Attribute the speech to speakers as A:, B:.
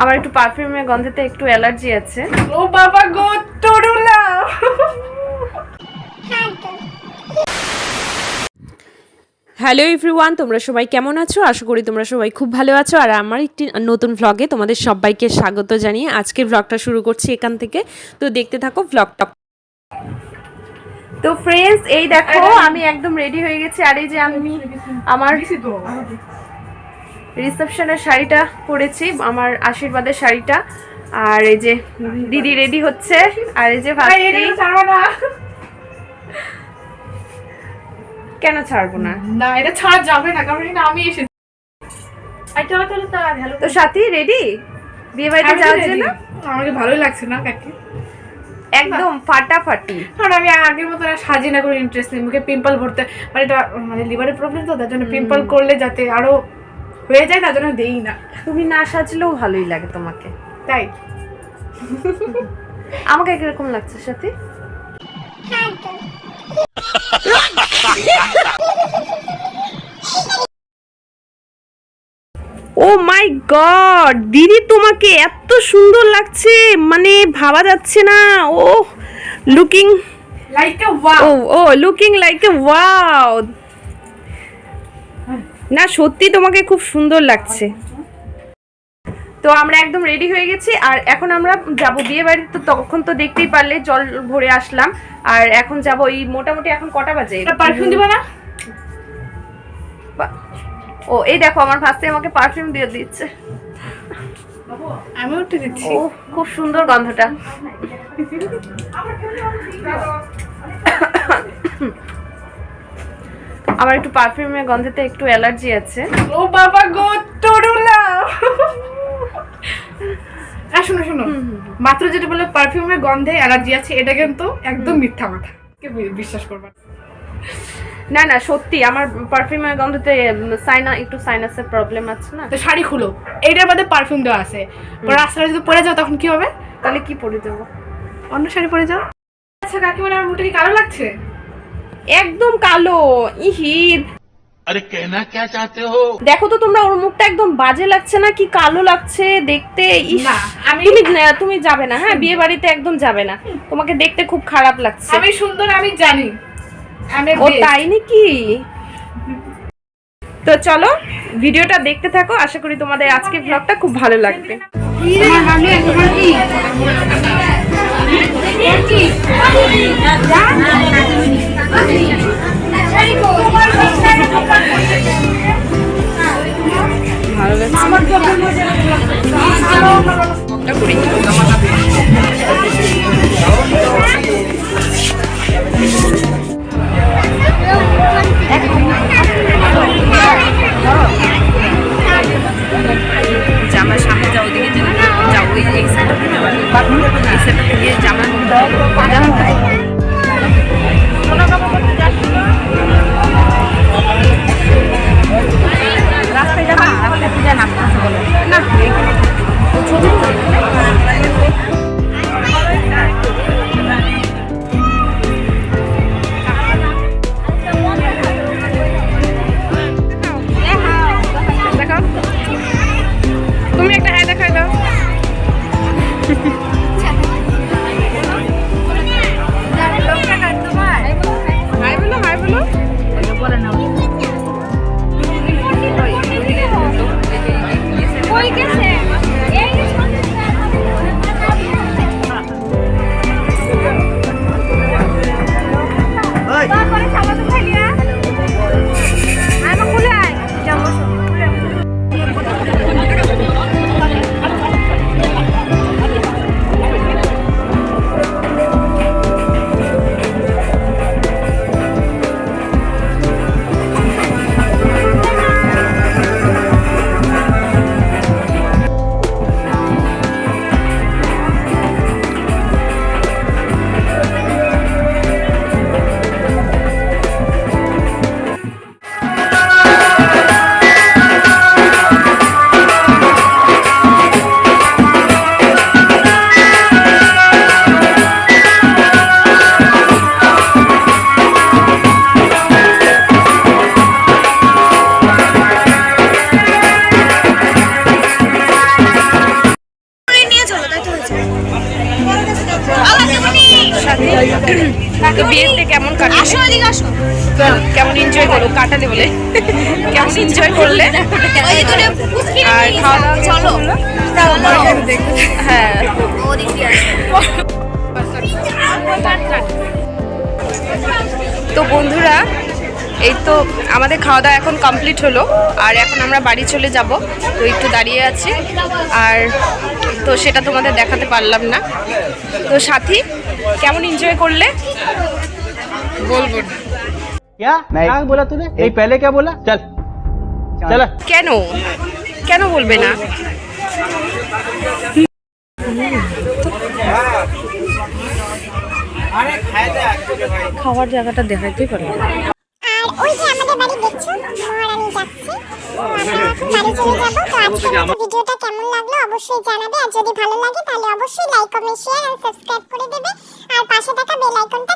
A: আমার একটু পারফিউমের গন্ধেতে একটু অ্যালার্জি আছে।
B: ও বাবা গো তরুলা
A: হ্যালো এভরিওয়ান তোমরা সবাই কেমন আছো? আশা করি তোমরা সবাই খুব ভালো আছো। আর আমার একটি নতুন ভ্লগে তোমাদের সবাইকে স্বাগত জানিয়ে আজকের ভ্লগটা শুরু করছি এখান থেকে। তো দেখতে থাকো ভ্লগটা তো ফ্রেন্ডস এই দেখো আমি একদম রেডি হয়ে গেছি। আর এই যে আমি আমার রিসেপশনের শাড়িটা পরেছি আমার আশীর্বাদের শাড়িটা। আর এই যে দিদি রেডি হচ্ছে আর এই যে কেন ছাড়বো না?
B: না এটা ছাড়া যাবে না কারণ এটা আমি এসেছি।
A: তো সাথী রেডি বিয়ে বাড়িতে যাওয়ার জন্য?
B: আমাকে ভালোই লাগছে না কাকি?
A: একদম ফাটাফাটি।
B: কারণ আমি আগের মতো আর সাজি না করে ইন্টারেস্ট নেই মুখে পিম্পল ভরতে। মানে এটা মানে লিভারের প্রবলেম তো তার জন্য পিম্পল করলে যাতে আরও হয়ে যায় তার জন্য দেই না।
A: তুমি না সাজলেও ভালোই লাগে তোমাকে।
B: তাই?
A: আমাকে কীরকম লাগছে সাথে ও মাই গড দিদি তোমাকে এত সুন্দর লাগছে মানে ভাবা যাচ্ছে না। ও
B: looking like
A: wow oh looking like a wow না সত্যি তোমাকে খুব সুন্দর লাগছে। তো আমরা একদম রেডি হয়ে গেছি আর এখন আমরা যাব বিয়ে বাড়িতে। তো তখন তো দেখতেই পারলে জল ভরে আসলাম। আর এখন যাব এই মোটামুটি এখন কটা বাজে?
B: পারফিউম দিবা না?
A: ও এই দেখো আমার ভাস্তে আমাকে পারফিউম দিয়ে দিচ্ছে।
B: আমিও একটু দিচ্ছি।
A: ও খুব সুন্দর গন্ধটা। আমার একটু পারফিউমের গন্ধেতে একটু অ্যালার্জি আছে।
B: ও বাবা গো তরুলা আর শোনো শোনো। মাত্র যেটা বলল পারফিউমের গন্ধে অ্যালার্জি আছে এটা কিন্তু একদম মিথ্যা কথা। কে বিশ্বাস করবা না।
A: না সত্যি আমার পারফিউমের গন্ধতে সাইনা একটু সাইনাসের প্রবলেম আছে না।
B: তো শাড়ি খুলো। এইটার মধ্যে পারফিউম দেওয়া আছে। রাস্তায় যদি পরে যাও তখন কি হবে?
A: তাহলে কি পরে দেবো?
B: অন্য শাড়ি পরে যাও। আচ্ছা কাকিমার আমার মুখটা কি কালো লাগছে?
A: একদম কালো। ইহিদ
C: আরে কেনা কে চাতে হো?
A: দেখো তো তোমরা ওর মুখটা একদম বাজে লাগছে না কি কালো লাগছে দেখতে?
B: আমি
A: তুমি তুমি যাবে না হ্যাঁ? বিয়ে বাড়িতে একদম যাবে না। তোমাকে দেখতে খুব খারাপ লাগছে।
B: আমি সুন্দর আমি জানি।
A: ও তাই নাকি? তো চলো ভিডিওটা দেখতে থাকো। আশা করি তোমাদের আজকে ব্লগটা খুব ভালো লাগবে। জামার সামনে যাও ওদিকে যদি যাও ওই এই সাইডটা থেকে এই সাইডটা থেকে
D: Thank
A: you. বিয়েতে কেমন কাটালে কেমন এনজয় করো? কাটালে বলে। কেমন এনজয় করলে? আর খাওয়া দাওয়া হ্যাঁ। তো বন্ধুরা এই তো আমাদের খাওয়া দাওয়া এখন কমপ্লিট হলো আর এখন আমরা বাড়ি চলে যাব তো একটু দাঁড়িয়ে আছি আর তো সেটা তোমাদের দেখাতে পারলাম না তো সাথী কেমন এনজয় করলে বলবো না।
E: क्या क्या बोला तूने नहीं पहले क्या बोला चल चल
A: কেন কেন বলবে না খাওয়ার জায়গাটা দেখাইতেই পারলাম না।
F: আর ওই যে আমাদের বাড়ি দেখছ? মহারানী যাচ্ছে। আমরা এখন বাড়ি চলে যাব। তো আজকের মতো ভিডিওটা কেমন লাগল অবশ্যই জানাবে। আর যদি ভালো লাগে তাহলে অবশ্যই লাইক কমেন্ট শেয়ার আর সাবস্ক্রাইব করে দেবে। আর পাশে থাকা বেল আইকনটা